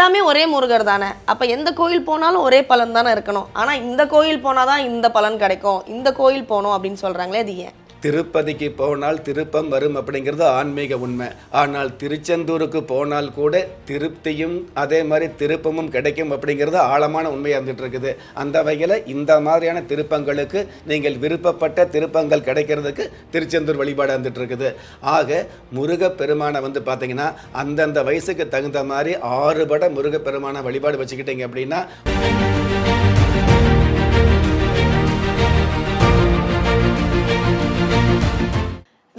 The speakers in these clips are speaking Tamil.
எல்லாமே ஒரே முருகர் தானே. அப்போ எந்த கோயில் போனாலும் ஒரே பலன் தானே இருக்கணும். ஆனால் இந்த கோயில் போனால் தான் இந்த பலன் கிடைக்கும். இந்த கோயில் போகணும் அப்படின்னு சொல்கிறாங்களே அது ஏன்? திருப்பதிக்கு போனால் திருப்பம் வரும் அப்படிங்கிறது ஆன்மீக உண்மை. ஆனால் திருச்செந்தூருக்கு போனால் கூட திருப்தியும் அதே மாதிரி திருப்பமும் கிடைக்கும் அப்படிங்கிறது ஆழமான உண்மையாக இருந்துட்டு இருக்குது அந்த வகையில் இந்த மாதிரியான திருப்பங்களுக்கு நீங்கள் விருப்பப்பட்ட திருப்பங்கள் கிடைக்கிறதுக்கு திருச்செந்தூர் வழிபாடு இருந்துட்டு இருக்குது ஆக முருகப்பெருமானை வந்து பார்த்தீங்கன்னா அந்தந்த வயசுக்கு தகுந்த மாதிரி ஆறுபட முருகப்பெருமான வழிபாடு வச்சுக்கிட்டீங்க அப்படின்னா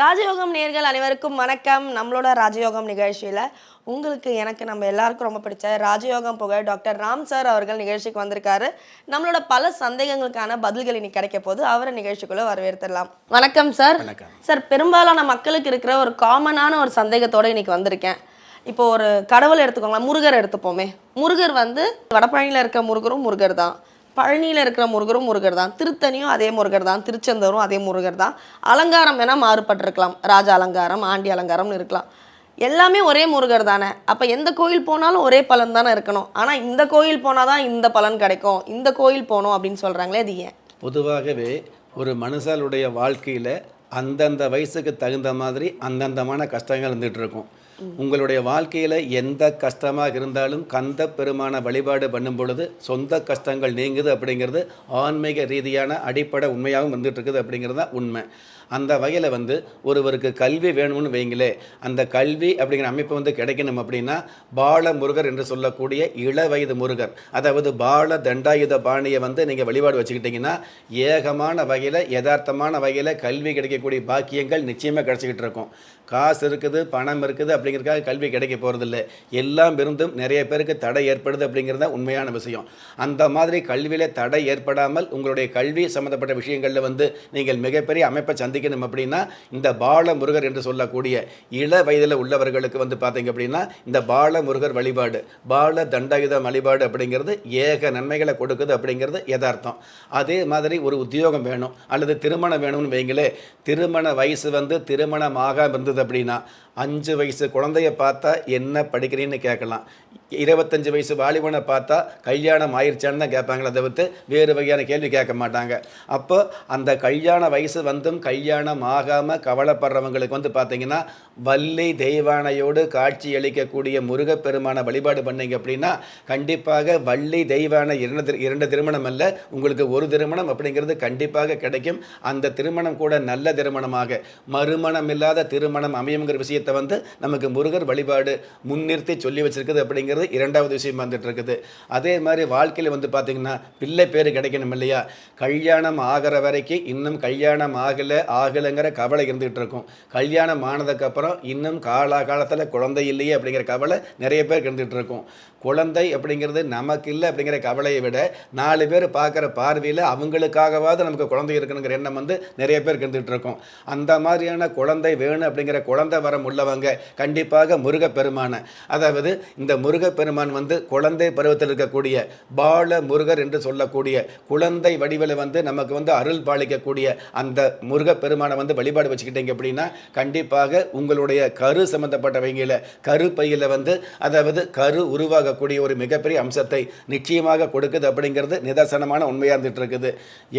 ராஜயோகம் நேர்கள் அனைவருக்கும் வணக்கம். நம்மளோட ராஜயோகம் நிகழ்ச்சியில் உங்களுக்கு எனக்கு நம்ம எல்லாருக்கும் ரொம்ப பிடிச்ச ராஜயோகம் புகழ் டாக்டர் ராம் சார் அவர்கள் நிகழ்ச்சிக்கு வந்திருக்காரு. நம்மளோட பல சந்தேகங்களுக்கான பதில்கள் இன்னைக்கு கிடைக்க போது அவரை நிகழ்ச்சிக்குள்ள வரவேற்றுடலாம் வணக்கம் சார். வணக்கம். சார் பெரும்பாலான மக்களுக்கு இருக்கிற ஒரு காமனான ஒரு சந்தேகத்தோட இன்னைக்கு வந்திருக்கேன். இப்போ ஒரு கடவுள் எடுத்துக்கோங்களேன் முருகர் எடுத்துப்போமே. முருகர் வந்து வடபழனியில் இருக்க முருகரும் முருகர் தான். பழனியில் இருக்கிற முருகரும் முருகர் தான். திருத்தணியும் அதே முருகர் தான். திருச்செந்தூரும் அதே முருகர் தான். அலங்காரம் வேணால் மாறுபட்டிருக்கலாம். ராஜ அலங்காரம் ஆண்டி அலங்காரம்னு இருக்கலாம். எல்லாமே ஒரே முருகர் தானே. அப்போ எந்த கோயில் போனாலும் ஒரே பலன் தானே இருக்கணும். ஆனால் இந்த கோயில் போனால் தான் இந்த பலன் கிடைக்கும். இந்த கோயில் போகணும் அப்படின்னு சொல்கிறாங்களே அது ஏன்? பொதுவாகவே ஒரு மனுஷனுடைய வாழ்க்கையில் அந்தந்த வயசுக்கு தகுந்த மாதிரி அந்தந்தமான கஷ்டங்கள் இருந்துகிட்டு இருக்கும். உங்களுடைய வாழ்க்கையில் எந்த கஷ்டமாக இருந்தாலும் கந்த பெருமான வழிபாடு பண்ணும் பொழுது சொந்த கஷ்டங்கள் நீங்குது அப்படிங்கிறது ஆன்மீக ரீதியான அடிப்படை உண்மையாகவும் வந்துட்டு இருக்குது அப்படிங்கிறது தான் உண்மை. அந்த வகையில் வந்து ஒருவருக்கு கல்வி வேணும்னு வைங்களே அந்த கல்வி அப்படிங்கிற அமைப்பு வந்து கிடைக்கணும் அப்படின்னா பால முருகர் என்று சொல்லக்கூடிய இள வயது முருகர் அதாவது பால தண்டாயுத பாணியை வந்து நீங்கள் வழிபாடு வச்சுக்கிட்டிங்கன்னா ஏகமான வகையில் யதார்த்தமான வகையில் கல்வி கிடைக்கக்கூடிய பாக்கியங்கள் நிச்சயமாக கிடச்சிக்கிட்டு இருக்கும். காசு இருக்குது பணம் இருக்குது அப்படிங்கிறதுக்காக கல்வி கிடைக்க போகிறதில்ல எல்லாம் இருந்தும் நிறைய பேருக்கு தடை ஏற்படுது அப்படிங்கிறது தான் உண்மையான விஷயம். அந்த மாதிரி கல்வியில் தடை ஏற்படாமல் உங்களுடைய கல்வி சம்மந்தப்பட்ட விஷயங்களில் வந்து நீங்கள் மிகப்பெரிய அமைப்பை சந்திக்கணும் அப்படின்னா இந்த பால முருகர் என்று சொல்லக்கூடிய இள வயதில் உள்ளவர்களுக்கு வந்து பார்த்தீங்க அப்படின்னா இந்த பால முருகர் வழிபாடு பால தண்டாயுதம் வழிபாடு அப்படிங்கிறது ஏக நன்மைகளை கொடுக்குது அப்படிங்கிறது யதார்த்தம். அதே மாதிரி ஒரு உத்தியோகம் வேணும் அல்லது திருமணம் வேணும்னு வைங்களே திருமண வயசு வந்து திருமணமாக இருந்தது அப்படின்னா அஞ்சு வயசு குழந்தைய பார்த்தா என்ன படிக்கிறீன்னு கேட்கலாம். இருபத்தஞ்சு வயசு வாலிபனை பார்த்தா கல்யாணம் ஆயிடுச்சான்னு தான் கேட்பாங்களே தவிர்த்து வேறு வகையான கேள்வி கேட்க மாட்டாங்க. அப்போ அந்த கல்யாண வயசு வந்தும் கல்யாணம் ஆகாமல் கவலைப்படுறவங்களுக்கு வந்து பார்த்தீங்கன்னா வள்ளி தெய்வானையோடு காட்சி அளிக்கக்கூடிய முருகப்பெருமான வழிபாடு பண்ணீங்க அப்படின்னா கண்டிப்பாக வள்ளி தெய்வானை இரண்டு திரு- இரண்டு திருமணம் அல்ல உங்களுக்கு ஒரு திருமணம் அப்படிங்கிறது கண்டிப்பாக கிடைக்கும். அந்த திருமணம் கூட நல்ல திருமணமாக. மறுமணம் இல்லாத திருமணம் அமையுங்கிற விஷயத்தை வந்து நமக்கு முருகர் வழிபாடு முன்னிறுத்தி சொல்லி வச்சிருக்குது அப்படிங்கிறது இரண்டாவது விஷயம் வந்துட்டு இருக்குது. அதே மாதிரி வாழ்க்கையில் வந்து பார்த்தீங்கன்னா பிள்ளை பேர் கிடைக்கணும் இல்லையா? கல்யாணம் ஆகிற வரைக்கும் இன்னும் கல்யாணம் ஆகலை ஆகலைங்கிற கவலை இருந்துகிட்டு இருக்கும். கல்யாணம் ஆனதுக்கப்புறம் இன்னும் காலாகாலத்தில் குழந்தை இல்லையே அப்படிங்கிற கவலை நிறைய பேருக்கு இருந்துகிட்டு இருக்கும். குழந்தை அப்படிங்கிறது நமக்கு இல்லை அப்படிங்கிற கவலையை விட நாலு பேர் பார்க்குற பார்வையில் அவங்களுக்காகவாவது நமக்கு குழந்தை இருக்கணுங்கிற எண்ணம் வந்து நிறைய பேர் இருந்துகிட்டு இருக்கோம். அந்த மாதிரியான குழந்தை வேணும் அப்படிங்கிற குழந்தை வரம் உள்ளவங்க கண்டிப்பாக முருகப்பெருமானை. அதாவது இந்த முருகப்பெருமான் வந்து குழந்தை பருவத்தில் இருக்கக்கூடிய பால முருகர் என்று சொல்லக்கூடிய குழந்தை வடிவில் வந்து நமக்கு வந்து அருள் பாலிக்கக்கூடிய அந்த முருகப்பெருமானை வந்து வழிபாடு வச்சுக்கிட்டீங்க அப்படின்னா கண்டிப்பாக உங்களுடைய கரு சம்மந்தப்பட்டவங்கள கரு பையில் வந்து அதாவது கரு உருவாக உருவாகக்கூடிய ஒரு மிகப்பெரிய அம்சத்தை நிச்சயமாக கொடுக்குது அப்படிங்கிறது நிதர்சனமான உண்மையாக இருந்துகிட்டு இருக்குது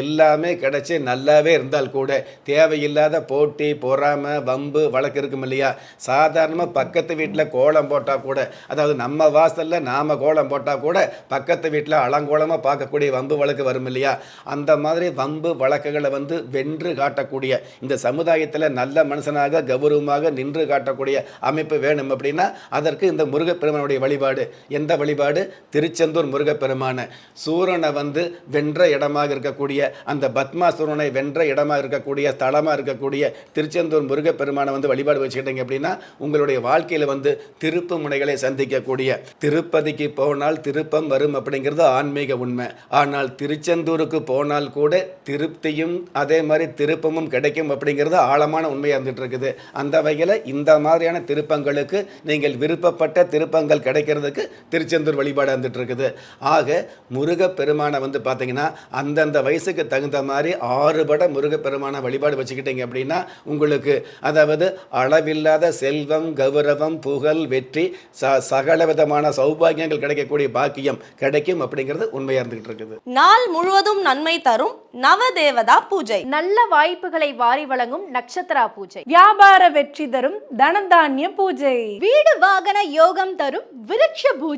எல்லாமே கிடைச்சி நல்லாவே இருந்தால் கூட தேவையில்லாத போட்டி பொறாமை வம்பு வழக்கு இருக்கும் இல்லையா? சாதாரணமாக பக்கத்து வீட்டில் கோலம் போட்டால் கூட அதாவது நம்ம வாசலில் நாம் கோலம் போட்டால் கூட பக்கத்து வீட்டில் அலங்கோலமாக பார்க்கக்கூடிய வம்பு வழக்கு வரும் இல்லையா? அந்த மாதிரி வம்பு வழக்குகளை வந்து வென்று காட்டக்கூடிய இந்த சமுதாயத்தில் நல்ல மனுஷனாக கௌரவமாக நின்று காட்டக்கூடிய அமைப்பு வேணும் அப்படின்னா அதற்கு இந்த முருகப்பெருமனுடைய வழிபாடு எந்த வழிபாடு? திருச்செந்தூர் முருகப்பெருமான. சூரனை வந்து வென்ற இடமாக இருக்கக்கூடிய அந்த பத்மாசூரனை வென்ற இடமாக இருக்கக்கூடிய ஸ்தலமாக இருக்கக்கூடிய திருச்செந்தூர் முருகப்பெருமானை வந்து வழிபாடு வச்சுக்கிட்டீங்க அப்படின்னா உங்களுடைய வாழ்க்கையில் வந்து திருப்பு முனைகளை சந்திக்கக்கூடிய திருப்பதிக்கு போனால் திருப்பம் வரும் அப்படிங்கிறது ஆன்மீக உண்மை. ஆனால் திருச்செந்தூருக்கு போனால் கூட திருப்தியும் அதே மாதிரி திருப்பமும் கிடைக்கும் அப்படிங்கிறது ஆழமான உண்மையாக இருந்துட்டு இருக்குது அந்த வகையில் இந்த மாதிரியான திருப்பங்களுக்கு நீங்கள் விருப்பப்பட்ட திருப்பங்கள் கிடைக்கிறதுக்கு திருச்செந்தூர் வழிபாடு வந்துட்டு இருக்குது ஆக முருகப்பெருமானை வந்து பார்த்தீங்கன்னா அந்தந்த வயசுக்கு தகுந்த மாதிரி ஆறுபட முருகப்பெருமான வழிபாடு வச்சுக்கிட்டீங்க அப்படின்னா உங்களுக்கு அதாவது அளவில்லாத செல்வம் கௌரவம் புகழ் வெற்றி ச சகல விதமான சௌபாகியங்கள் கிடைக்கக்கூடிய பாக்கியம் கிடைக்கும் அப்படிங்கிறது உண்மையாக இருந்துகிட்டு இருக்குது நாள் முழுவதும் நன்மை தரும் நவதேவதா பூஜை. நல்ல வாய்ப்புகளை வாரி வழங்கும் நட்சத்திரா பூஜை. வியாபார வெற்றி தரும் தனதானிய பூஜை. வீடு வாகன யோகம் தரும் விருட்ச பூஜை.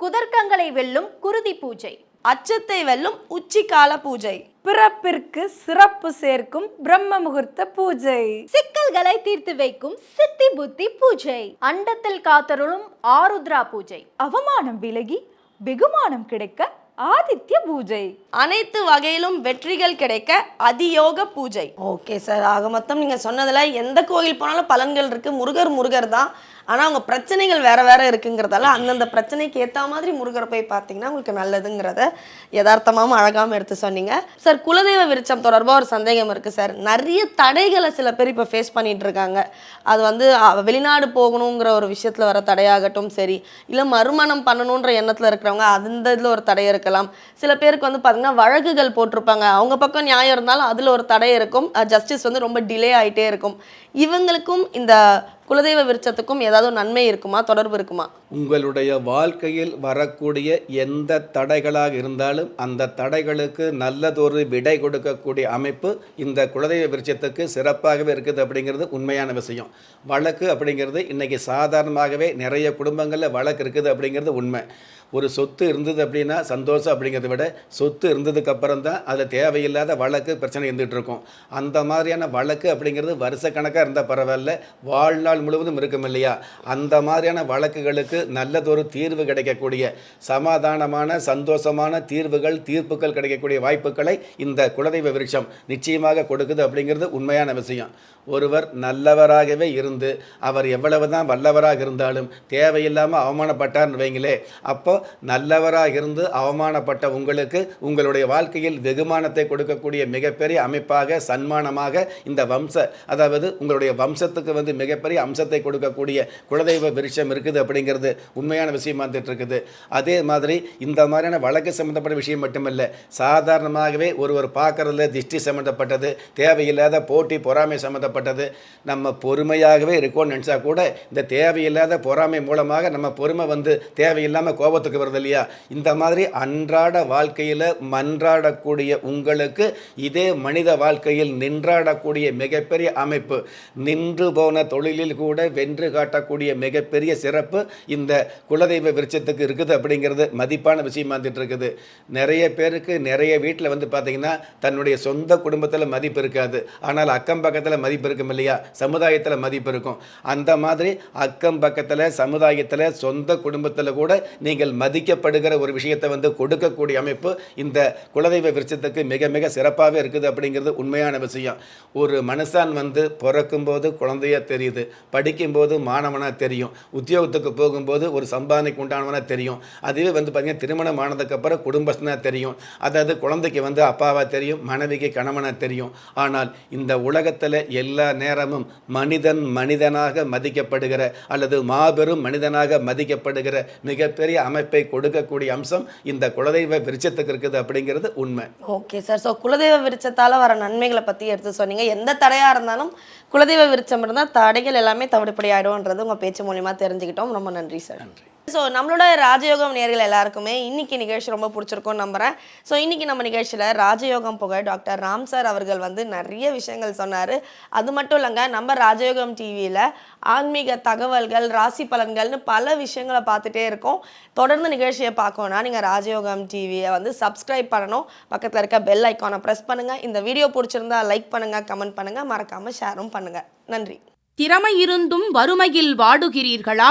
குதர்க்கங்களை வெல்லும் குருதி பூஜை அச்சத்தை வெல்லும் உச்சிகால பூஜை பிறப்பிற்கு சிறப்பு சேர்க்கும் பிரம்ம முகூர்த்த பூஜை. சிக்கல்களை தீர்த்து வைக்கும் சித்தி புத்தி பூஜை அண்டத்தில் காத்தருளும் ஆருத்ரா பூஜை அவமானம் விலகி வெகுமானம் கிடைக்க ஆதித்ய பூஜை. அனைத்து வகையிலும் வெற்றிகள் கிடைக்க அதியோக பூஜை. ஓகே சார் ஆக மொத்தம் நீங்கள் சொன்னதில் எந்த கோயில் போனாலும் பலன்கள் இருக்குது முருகர் முருகர் தான் ஆனால் அவங்க பிரச்சனைகள் வேறு வேறு இருக்குங்கிறதால அந்தந்த பிரச்சனைக்கு ஏற்ற மாதிரி முருகரை போய் பார்த்தீங்கன்னா உங்களுக்கு நல்லதுங்கிறத யதார்த்தமாகவும் அழகாகவும் எடுத்து சொன்னீங்க. சார் குலதெய்வ விருச்சம் தொடர்பாக ஒரு சந்தேகம் இருக்குது சார். நிறைய தடைகளை சில பேர் இப்போ ஃபேஸ் பண்ணிகிட்டு இருக்காங்க. அது வந்து வெளிநாடு போகணுங்கிற ஒரு விஷயத்தில் வர தடையாகட்டும் சரி இல்லை மறுமணம் பண்ணணுன்ற எண்ணத்தில் இருக்கிறவங்க அந்த இதில் ஒரு தடை இருக்கலாம். சில பேருக்கு வந்து பார்த்தீங்கன்னா வழக்குகள் போட்டிருப்பாங்க. அவங்க பக்கம் நியாயம் இருந்தாலும் அதில் ஒரு தடை இருக்கும். ஜஸ்டிஸ் வந்து ரொம்ப டிலே ஆகிட்டே இருக்கும். இவங்களுக்கும் இந்த குலதெய்வ விருட்சத்துக்கும் ஏதாவது ஒரு நன்மை இருக்குமா? தொடர்பு இருக்குமா? உங்களுடைய வாழ்க்கையில் வரக்கூடிய எந்த தடைகளாக இருந்தாலும் அந்த தடைகளுக்கு நல்லதொரு விடை கொடுக்கக்கூடிய அமைப்பு இந்த குலதெய்வ விருட்சத்துக்கு சிறப்பாகவே இருக்குது அப்படிங்கிறது உண்மையான விஷயம். வழக்கு அப்படிங்கிறது இன்றைக்கி சாதாரணமாகவே நிறைய குடும்பங்களில் வழக்கு இருக்குது அப்படிங்கிறது உண்மை. ஒரு சொத்து இருந்தது அப்படின்னா சந்தோஷம் அப்படிங்கிறத விட சொத்து இருந்ததுக்கப்புறம் தான் அதில் தேவையில்லாத வழக்கு பிரச்சனை இருந்துகிட்டு இருக்கும். அந்த மாதிரியான வழக்கு அப்படிங்கிறது வருஷக்கணக்காக இருந்தால் பரவாயில்ல. வாழ்நாள் முழுவதும் இருக்கும் இல்லையா? அந்த மாதிரியான வழக்குகளுக்கு நல்லதொரு தீர்வு கிடைக்கக்கூடிய சமாதானமான சந்தோஷமான தீர்வுகள் தீர்ப்புகள் கிடைக்கக்கூடிய வாய்ப்புகளை இந்த குலதெய்வ விருட்சம் நிச்சயமாக கொடுக்குது அப்படிங்கிறது உண்மையான விஷயம். ஒருவர் நல்லவராகவே இருந்து அவர் எவ்வளவு தான் வல்லவராக இருந்தாலும் தேவையில்லாமல் அவமானப்பட்டார்னு வைங்களே அப்போ நல்லவராக இருந்து அவமானப்பட்ட உங்களுக்கு உங்களுடைய வாழ்க்கையில் வெகுமானத்தை கொடுக்கக்கூடிய மிகப்பெரிய அமைப்பாக சன்மானமாக இந்த வம்ச அதாவது உங்களுடைய வம்சத்துக்கு வந்து மிகப்பெரிய அம்சத்தை கொடுக்கக்கூடிய குலதெய்வ விருட்சம் இருக்குது அப்படிங்கிறது உண்மையான விஷயமா இருந்துட்டு இருக்குது அதே மாதிரி இந்த மாதிரியான வழக்கு சம்மந்தப்பட்ட விஷயம் மட்டுமல்ல சாதாரணமாகவே ஒருவர் பார்க்கறதுல திஷ்டி சம்மந்தப்பட்டது தேவையில்லாத போட்டி பொறாமை சம்மந்தப்பட்டது நம்ம பொறுமையாகவே இருக்கோம்னு நினச்சா கூட இந்த தேவையில்லாத பொறாமை மூலமாக நம்ம பொறுமை வந்து தேவையில்லாமல் கோபத்துக்கு வருது இல்லையா? இந்த மாதிரி அன்றாட வாழ்க்கையில் மன்றாடக்கூடிய உங்களுக்கு இதே மனித வாழ்க்கையில் நின்றாடக்கூடிய மிகப்பெரிய அமைப்பு நின்று போன தொழிலில் கூட வென்று காட்டக்கூடிய மிகப்பெரிய சிறப்பு இந்த குலதெய்வ விருட்சத்துக்கு இருக்குது அப்படிங்கிறது மதிப்பான விஷயமா இருந்துட்டு இருக்குது நிறைய பேருக்கு நிறைய வீட்டில் வந்து பார்த்தீங்கன்னா தன்னுடைய சொந்த குடும்பத்தில் மதிப்பு இருக்காது. ஆனால் அக்கம் பக்கத்தில் மதிப்பு இருக்கும் இல்லையா? சமுதாயத்தில் மதிப்பு இருக்கும். அந்த மாதிரி அக்கம் பக்கத்தில் சமுதாயத்தில் சொந்த குடும்பத்தில் கூட நீங்கள் மதிக்கப்படுகிற ஒரு விஷயத்தை வந்து கொடுக்கக்கூடிய அமைப்பு இந்த குலதெய்வ விருட்சத்துக்கு மிக மிக சிறப்பாகவே இருக்குது அப்படிங்கிறது உண்மையான விஷயம். ஒரு மனுஷன் வந்து பிறக்கும்போது குழந்தையாக தெரியுது படிக்கும்போது மாணவனாக தெரியும் உத்தியோகத்துக்கு போகும்போது ஒரு சம்பாதனைக்கு உண்டானவனாக தெரியும். அதுவே வந்து பார்த்திங்கன்னா திருமணம் ஆனதுக்கப்புறம் குடும்பஸ்தனாக தெரியும். அதாவது குழந்தைக்கு வந்து அப்பாவாக தெரியும் மனைவிக்கு கணவனாக தெரியும். ஆனால் இந்த உலகத்தில் எல்லா நேரமும் மனிதன் மனிதனாக மதிக்கப்படுகிற அல்லது மாபெரும் மனிதனாக மதிக்கப்படுகிற மிகப்பெரிய அமைப்பு கொடுக்கக்கூடிய அம்சம் இந்த குலதெய்வ விருட்சத்துக்கு இருக்குது அப்படிங்கிறது உண்மை. ஓகே சார் ஸோ குலதெய்வ விருட்சத்தால வர நன்மைகளை பற்றி எடுத்து சொன்னீங்க. எந்த தடையாக இருந்தாலும் குலதெய்வ விருட்சம் இருந்தால் தடைகள் எல்லாமே தவிடுபடி ஆயிடும்ன்றது உங்கள் பேச்சு மூலியமாக தெரிஞ்சுக்கிட்டோம். ரொம்ப நன்றி சார் ஸோ நம்மளோட ராஜயோகம் நேர்கள் எல்லாருக்குமே இன்னைக்கு நிகழ்ச்சி ரொம்ப பிடிச்சிருக்கும்னு நம்புறேன். ஸோ இன்னைக்கு நம்ம நிகழ்ச்சியில் ராஜயோகம் புகழ் டாக்டர் ராம் சார் அவர்கள் வந்து நிறைய விஷயங்கள் சொன்னார். அது மட்டும் இல்லைங்க நம்ம ராஜயோகம் டிவியில் ஆன்மீக தகவல்கள் ராசி பலன்கள்னு பல விஷயங்களை பார்த்துட்டே இருக்கோம். தொடர்ந்து நிகழ்ச்சியை பார்க்கணும்னா நீங்கள் ராஜயோகம் டிவியை வந்து சப்ஸ்கிரைப் பண்ணணும். பக்கத்தில் இருக்க பெல் ஐக்கானை ப்ரெஸ் பண்ணுங்கள் இந்த வீடியோ பிடிச்சிருந்தா லைக் பண்ணுங்கள் கமெண்ட் பண்ணுங்கள் மறக்காமல் ஷேரும் பண்ணுங்கள் நன்றி. திறமை இருந்தும் வறுமையில் வாடுகிறீர்களா?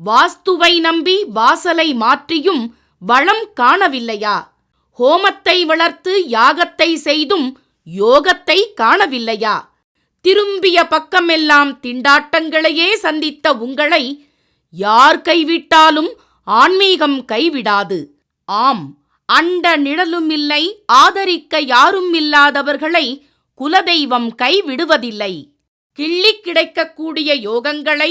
வாஸ்துவை நம்பி வாசலை மாற்றியும் வளம் காணவில்லையா? ஹோமத்தை வளர்த்து யாகத்தை செய்தும் யோகத்தை காணவில்லையா? திரும்பிய பக்கமெல்லாம் திண்டாட்டங்களையே சந்தித்த உங்களை யார் கைவிட்டாலும் ஆன்மீகம் கைவிடாது. ஆம் அண்ட நிழலும் இல்லை ஆதரிக்க யாரும் இல்லாதவர்களை குலதெய்வம் கைவிடுவதில்லை. கிள்ளி கிடைக்கக்கூடிய யோகங்களை